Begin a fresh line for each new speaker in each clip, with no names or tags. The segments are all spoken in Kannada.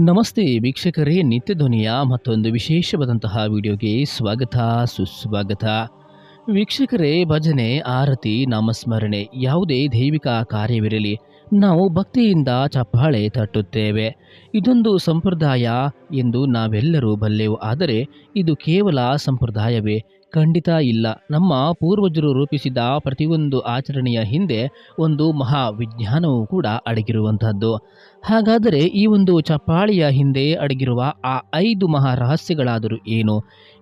ನಮಸ್ತೆ ವೀಕ್ಷಕರೇ, ನಿತ್ಯ ಧ್ವನಿಯ ಮತ್ತೊಂದು ವಿಶೇಷವಾದಂತಹ ವಿಡಿಯೋಗೆ ಸ್ವಾಗತ, ಸುಸ್ವಾಗತ. ವೀಕ್ಷಕರೇ, ಭಜನೆ, ಆರತಿ, ನಾಮಸ್ಮರಣೆ ಯಾವುದೇ ದೈವಿಕ ಕಾರ್ಯವಿರಲಿ, ನಾವು ಭಕ್ತಿಯಿಂದ ಚಪ್ಪಾಳೆ ತಟ್ಟುತ್ತೇವೆ. ಇದೊಂದು ಸಂಪ್ರದಾಯ ಎಂದು ನಾವೆಲ್ಲರೂ ಬಲ್ಲೆವು, ಆದರೆ ಇದು ಕೇವಲ ಸಂಪ್ರದಾಯವೇ. ಖಂಡಿತ ಇಲ್ಲ. ನಮ್ಮ ಪೂರ್ವಜರು ರೂಪಿಸಿದ ಪ್ರತಿಯೊಂದು ಆಚರಣೆಯ ಹಿಂದೆ ಒಂದು ಮಹಾ ವಿಜ್ಞಾನವೂ ಕೂಡ ಅಡಗಿರುವಂತಹದ್ದು. ಹಾಗಾದರೆ ಈ ಒಂದು ಚಪ್ಪಾಳಿಯ ಹಿಂದೆ ಅಡಗಿರುವ ಆ ಐದು ಮಹಾ ರಹಸ್ಯಗಳಾದರೂ ಏನು?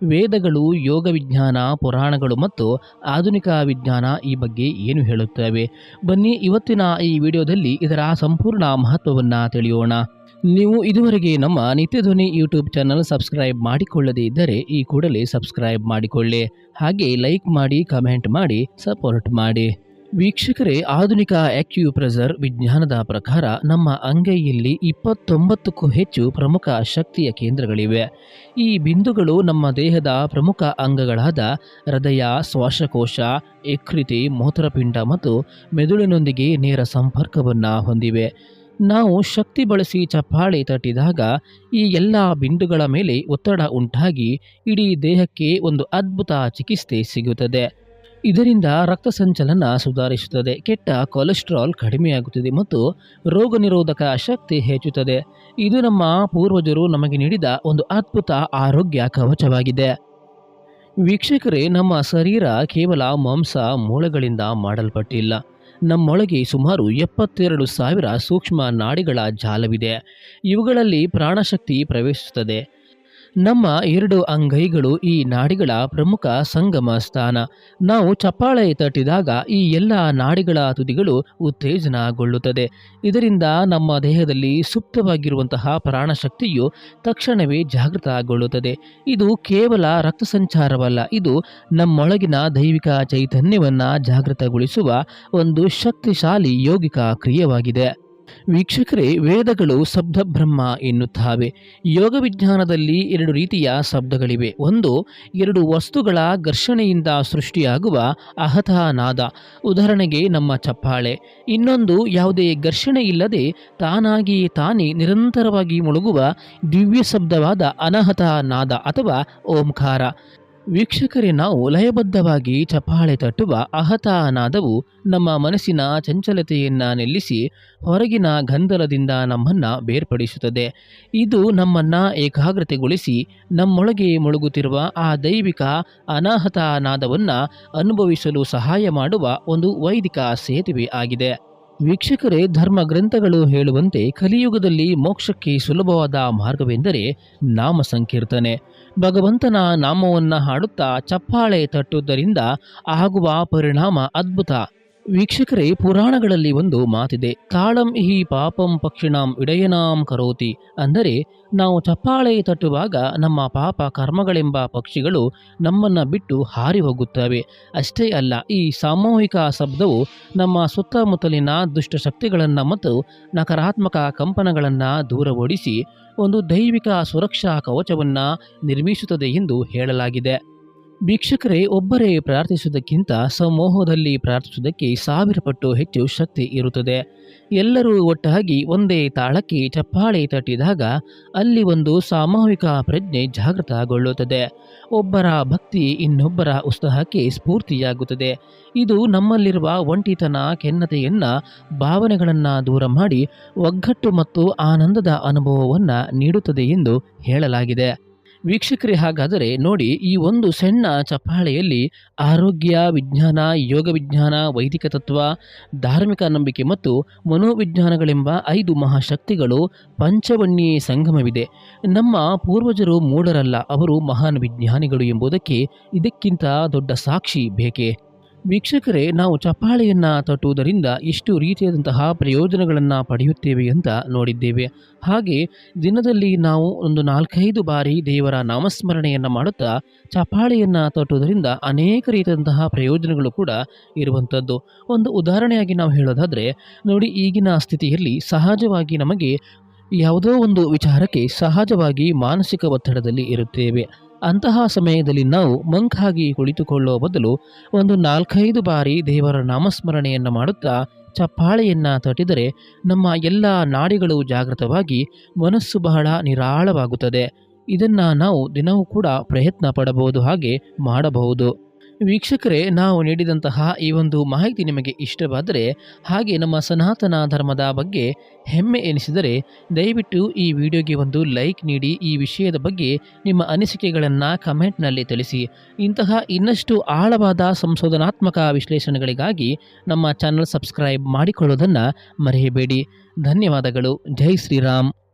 ವೇದಗಳು ಯೋಗ ವಿಜ್ಞಾನ ಪುರಾಣಗಳು ಮತ್ತು ಆಧುನಿಕ ವಿಜ್ಞಾನ ಈ ಬಗ್ಗೆ ಏನು ಹೇಳುತ್ತವೆ? ಬನ್ನಿ ಇವತ್ತಿನ ಈ ವಿಡಿಯೋದಲ್ಲಿ ಇದರ ಸಂಪೂರ್ಣ ಮಹತ್ವವನ್ನು ತಿಳಿಯೋಣ. ನೀವು ಇದುವರೆಗೆ ನಮ್ಮ ನಿತ್ಯಧ್ವನಿ ಯೂಟ್ಯೂಬ್ ಚಾನಲ್ ಸಬ್ಸ್ಕ್ರೈಬ್ ಮಾಡಿಕೊಳ್ಳದೇ ಇದ್ದರೆ ಈ ಕೂಡಲೇ ಸಬ್ಸ್ಕ್ರೈಬ್ ಮಾಡಿಕೊಳ್ಳಿ. ಹಾಗೆ ಲೈಕ್ ಮಾಡಿ, ಕಮೆಂಟ್ ಮಾಡಿ, ಸಪೋರ್ಟ್ ಮಾಡಿ. ವೀಕ್ಷಕರೇ, ಆಧುನಿಕ ಆಕ್ಯುಪ್ರೆಸರ್ ವಿಜ್ಞಾನದ ಪ್ರಕಾರ ನಮ್ಮ ಅಂಗೈಯಲ್ಲಿ ಇಪ್ಪತ್ತೊಂಬತ್ತಕ್ಕೂ ಹೆಚ್ಚು ಪ್ರಮುಖ ಶಕ್ತಿಯ ಕೇಂದ್ರಗಳಿವೆ. ಈ ಬಿಂದುಗಳು ನಮ್ಮ ದೇಹದ ಪ್ರಮುಖ ಅಂಗಗಳಾದ ಹೃದಯ, ಶ್ವಾಸಕೋಶ, ಯಕೃತಿ, ಮೂತ್ರಪಿಂಡ ಮತ್ತು ಮೆದುಳಿನೊಂದಿಗೆ ನೇರ ಸಂಪರ್ಕವನ್ನು ಹೊಂದಿವೆ. ನಾವು ಶಕ್ತಿ ಬಳಸಿ ಚಪ್ಪಾಳೆ ತಟ್ಟಿದಾಗ ಈ ಎಲ್ಲ ಬಿಂದುಗಳ ಮೇಲೆ ಒತ್ತಡ ಉಂಟಾಗಿ ಇಡೀ ದೇಹಕ್ಕೆ ಒಂದು ಅದ್ಭುತ ಚಿಕಿತ್ಸೆ ಸಿಗುತ್ತದೆ. ಇದರಿಂದ ರಕ್ತ ಸಂಚಲನ ಸುಧಾರಿಸುತ್ತದೆ. ಕೆಟ್ಟ ಕೊಲೆಸ್ಟ್ರಾಲ್ ಕಡಿಮೆಯಾಗುತ್ತದೆ ಮತ್ತು ರೋಗ ನಿರೋಧಕ ಶಕ್ತಿ ಹೆಚ್ಚುತ್ತದೆ. ಇದು ನಮ್ಮ ಪೂರ್ವಜರು ನಮಗೆ ನೀಡಿದ ಒಂದು ಅದ್ಭುತ ಆರೋಗ್ಯ ಕವಚವಾಗಿದೆ. ವೀಕ್ಷಕರೇ, ನಮ್ಮ ಶರೀರ ಕೇವಲ ಮಾಂಸ, ಮೂಳೆಗಳಿಂದ ಮಾಡಲ್ಪಟ್ಟಿಲ್ಲ. ನಮ್ಮೊಳಗೆ ಸುಮಾರು ಎಪ್ಪತ್ತೆರಡು ಸಾವಿರ ಸೂಕ್ಷ್ಮ ನಾಡಿಗಳ ಜಾಲವಿದೆ. ಇವುಗಳಲ್ಲಿ ಪ್ರಾಣಶಕ್ತಿ ಪ್ರವೇಶಿಸುತ್ತದೆ. ನಮ್ಮ ಎರಡು ಅಂಗೈಗಳು ಈ ನಾಡಿಗಳ ಪ್ರಮುಖ ಸಂಗಮ ಸ್ಥಾನ. ನಾವು ಚಪ್ಪಾಳೆ ತಟ್ಟಿದಾಗ ಈ ಎಲ್ಲ ನಾಡಿಗಳ ತುದಿಗಳು ಉತ್ತೇಜನಗೊಳ್ಳುತ್ತದೆ. ಇದರಿಂದ ನಮ್ಮ ದೇಹದಲ್ಲಿ ಸುಪ್ತವಾಗಿರುವಂತಹ ಪ್ರಾಣಶಕ್ತಿಯು ತಕ್ಷಣವೇ ಜಾಗೃತಗೊಳ್ಳುತ್ತದೆ. ಇದು ಕೇವಲ ರಕ್ತ ಸಂಚಾರವಲ್ಲ ಇದು ನಮ್ಮೊಳಗಿನ ದೈವಿಕ ಚೈತನ್ಯವನ್ನು ಜಾಗೃತಗೊಳಿಸುವ ಒಂದು ಶಕ್ತಿಶಾಲಿ ಯೋಗಿಕ ಕ್ರಿಯೆಯಾಗಿದೆ ವೀಕ್ಷಕರೇ, ವೇದಗಳು ಶಬ್ದ ಬ್ರಹ್ಮ ಎನ್ನುತ್ತವೆ. ಯೋಗ ವಿಜ್ಞಾನದಲ್ಲಿ ಎರಡು ರೀತಿಯ ಶಬ್ದಗಳಿವೆ. ಒಂದು, ಎರಡು ವಸ್ತುಗಳ ಘರ್ಷಣೆಯಿಂದ ಸೃಷ್ಟಿಯಾಗುವ ಅಹತ ನಾದ ಉದಾಹರಣೆಗೆ ನಮ್ಮ ಚಪ್ಪಾಳೆ. ಇನ್ನೊಂದು, ಯಾವುದೇ ಘರ್ಷಣೆ ಇಲ್ಲದೆ ತಾನಾಗಿ ತಾನೇ ನಿರಂತರವಾಗಿ ಮುಳುಗುವ ದಿವ್ಯ ಶಬ್ದವಾದ ಅನಹತ ನಾದ ಅಥವಾ ಓಂಕಾರ. ವೀಕ್ಷಕರೇ, ನಾವು ಲಯಬದ್ಧವಾಗಿ ಚಪಾಳೆ ತಟ್ಟುವ ಅಹತ ನಾದವು ನಮ್ಮ ಮನಸ್ಸಿನ ಚಂಚಲತೆಯನ್ನು ನಿಲ್ಲಿಸಿ ಹೊರಗಿನ ಗಂಧಲದಿಂದ ನಮ್ಮನ್ನು ಬೇರ್ಪಡಿಸುತ್ತದೆ. ಇದು ನಮ್ಮನ್ನು ಏಕಾಗ್ರತೆಗೊಳಿಸಿ ನಮ್ಮೊಳಗೆ ಮುಳುಗುತ್ತಿರುವ ಆ ದೈವಿಕ ಅನಾಹತ ನಾದವನ್ನು ಅನುಭವಿಸಲು ಸಹಾಯ ಮಾಡುವ ಒಂದು ವೈದಿಕ ಸೇತುವೆ ಆಗಿದೆ. ವೀಕ್ಷಕರೇ, ಧರ್ಮ ಗ್ರಂಥಗಳು ಹೇಳುವಂತೆ ಕಲಿಯುಗದಲ್ಲಿ ಮೋಕ್ಷಕ್ಕೆ ಸುಲಭವಾದ ಮಾರ್ಗವೆಂದರೆ ನಾಮ ಸಂಕೀರ್ತನೆ ಭಗವಂತನ ನಾಮವನ್ನು ಹಾಡುತ್ತಾ ಚಪ್ಪಾಳೆ ತಟ್ಟುವುದರಿಂದ ಆಗುವ ಪರಿಣಾಮ ಅದ್ಭುತ. ವೀಕ್ಷಕರೇ, ಪುರಾಣಗಳಲ್ಲಿ ಒಂದು ಮಾತಿದೆ. ತಾಳಂ ಇಹಿ ಪಾಪಂ ಪಕ್ಷಿಣಾಂ ಇಡಯನಾಂ ಕರೋತಿ. ಅಂದರೆ, ನಾವು ಚಪ್ಪಾಳೆ ತಟ್ಟುವಾಗ ನಮ್ಮ ಪಾಪ ಕರ್ಮಗಳೆಂಬ ಪಕ್ಷಿಗಳು ನಮ್ಮನ್ನು ಬಿಟ್ಟು ಹಾರಿ ಹೋಗುತ್ತವೆ. ಅಷ್ಟೇ ಅಲ್ಲ, ಈ ಸಾಮೂಹಿಕ ಶಬ್ದವು ನಮ್ಮ ಸುತ್ತಮುತ್ತಲಿನ ದುಷ್ಟಶಕ್ತಿಗಳನ್ನು ಮತ್ತು ನಕಾರಾತ್ಮಕ ಕಂಪನಗಳನ್ನು ದೂರ ಓಡಿಸಿ ಒಂದು ದೈವಿಕ ಸುರಕ್ಷಾ ಕವಚವನ್ನು ನಿರ್ಮಿಸುತ್ತದೆ ಎಂದು ಹೇಳಲಾಗಿದೆ. ವೀಕ್ಷಕರೇ ಒಬ್ಬರೇ ಪ್ರಾರ್ಥಿಸುವುದಕ್ಕಿಂತ ಸಮೂಹದಲ್ಲಿ ಪ್ರಾರ್ಥಿಸುವುದಕ್ಕೆ ಸಾವಿರ ಪಟ್ಟು ಹೆಚ್ಚು ಶಕ್ತಿ ಇರುತ್ತದೆ. ಎಲ್ಲರೂ ಒಟ್ಟಾಗಿ ಒಂದೇ ತಾಳಕ್ಕೆ ಚಪ್ಪಾಳೆ ತಟ್ಟಿದಾಗ ಅಲ್ಲಿ ಒಂದು ಸಾಮೂಹಿಕ ಪ್ರಜ್ಞೆ ಜಾಗೃತಗೊಳ್ಳುತ್ತದೆ. ಒಬ್ಬರ ಭಕ್ತಿ ಇನ್ನೊಬ್ಬರ ಉತ್ಸಾಹಕ್ಕೆ ಸ್ಫೂರ್ತಿಯಾಗುತ್ತದೆ. ಇದು ನಮ್ಮಲ್ಲಿರುವ ಒಂಟಿತನ ಕೆನ್ನತೆಯನ್ನ ಭಾವನೆಗಳನ್ನು ದೂರ ಮಾಡಿ ಒಗ್ಗಟ್ಟು ಮತ್ತು ಆನಂದದ ಅನುಭವವನ್ನು ನೀಡುತ್ತದೆ ಎಂದು ಹೇಳಲಾಗಿದೆ. ವೀಕ್ಷಕರೇ, ಹಾಗಾದರೆ ನೋಡಿ, ಈ ಒಂದು ಸಣ್ಣ ಚಪ್ಪಾಳೆಯಲ್ಲಿ ಆರೋಗ್ಯ ವಿಜ್ಞಾನ, ಯೋಗ ವಿಜ್ಞಾನ, ವೈದಿಕ ತತ್ವ, ಧಾರ್ಮಿಕ ನಂಬಿಕೆ ಮತ್ತು ಮನೋವಿಜ್ಞಾನಗಳೆಂಬ ಐದು ಮಹಾಶಕ್ತಿಗಳು ಪಂಚವನ್ನಿ ಸಂಗಮವಿದೆ. ನಮ್ಮ ಪೂರ್ವಜರು ಮೂಢರಲ್ಲ, ಅವರು ಮಹಾನ್ ವಿಜ್ಞಾನಿಗಳು ಎಂಬುದಕ್ಕೆ ಇದಕ್ಕಿಂತ ದೊಡ್ಡ ಸಾಕ್ಷಿ ಬೇಕೇ? ವೀಕ್ಷಕರೇ, ನಾವು ಚಪ್ಪಾಳೆಯನ್ನು ತಟ್ಟುವುದರಿಂದ ಎಷ್ಟು ರೀತಿಯಾದಂತಹ ಪ್ರಯೋಜನಗಳನ್ನು ಪಡೆಯುತ್ತೇವೆ ಅಂತ ನೋಡಿದ್ದೇವೆ. ಹಾಗೆ, ದಿನದಲ್ಲಿ ನಾವು ಒಂದು ನಾಲ್ಕೈದು ಬಾರಿ ದೇವರ ನಾಮಸ್ಮರಣೆಯನ್ನು ಮಾಡುತ್ತಾ, ಚಪ್ಪಾಳೆಯನ್ನು ತಟ್ಟುವುದರಿಂದ ಅನೇಕ ರೀತಿಯಾದಂತಹ ಪ್ರಯೋಜನಗಳು ಕೂಡ ಇರುವಂಥದ್ದು ಒಂದು ಉದಾಹರಣೆಯಾಗಿ ನಾವು ಹೇಳೋದಾದರೆ, ನೋಡಿ, ಈಗಿನ ಸ್ಥಿತಿಯಲ್ಲಿ ಸಹಜವಾಗಿ ನಮಗೆ ಯಾವುದೋ ಒಂದು ವಿಚಾರಕ್ಕೆ ಸಹಜವಾಗಿ ಮಾನಸಿಕ ಒತ್ತಡದಲ್ಲಿ ಇರುತ್ತೇವೆ. ಅಂತಹ ಸಮಯದಲ್ಲಿ ನಾವು ಮಂಕಾಗಿ ಕುಳಿತುಕೊಳ್ಳುವ ಬದಲು ಒಂದು ನಾಲ್ಕೈದು ಬಾರಿ ದೇವರ ನಾಮಸ್ಮರಣೆಯನ್ನು ಮಾಡುತ್ತಾ ಚಪ್ಪಾಳೆಯನ್ನು ತಟ್ಟಿದರೆ ನಮ್ಮ ಎಲ್ಲ ನಾಡಿಗಳು ಜಾಗೃತವಾಗಿ ಮನಸ್ಸು ಬಹಳ ನಿರಾಳವಾಗುತ್ತದೆ. ಇದನ್ನು ನಾವು ದಿನವೂ ಕೂಡ ಪ್ರಯತ್ನ ಪಡಬಹುದು ಹಾಗೆ ಮಾಡಬಹುದು. ವೀಕ್ಷಕರೇ, ನಾವು ನೀಡಿದಂತಹ ಈ ಒಂದು ಮಾಹಿತಿ ನಿಮಗೆ ಇಷ್ಟವಾದರೆ ಹಾಗೆ ನಮ್ಮ ಸನಾತನ ಧರ್ಮದ ಬಗ್ಗೆ ಹೆಮ್ಮೆ ಎನಿಸಿದರೆ ದಯವಿಟ್ಟು ಈ ವಿಡಿಯೋಗೆ ಒಂದು ಲೈಕ್ ನೀಡಿ, ಈ ವಿಷಯದ ಬಗ್ಗೆ ನಿಮ್ಮ ಅನಿಸಿಕೆಗಳನ್ನು ಕಮೆಂಟ್ನಲ್ಲಿ ತಿಳಿಸಿ. ಇಂತಹ ಇನ್ನಷ್ಟು ಆಳವಾದ ಸಂಶೋಧನಾತ್ಮಕ ವಿಶ್ಲೇಷಣೆಗಳಿಗಾಗಿ ನಮ್ಮ ಚಾನಲ್ ಸಬ್ಸ್ಕ್ರೈಬ್ ಮಾಡಿಕೊಳ್ಳೋದನ್ನು ಮರೆಯಬೇಡಿ. ಧನ್ಯವಾದಗಳು. ಜೈ ಶ್ರೀರಾಮ್.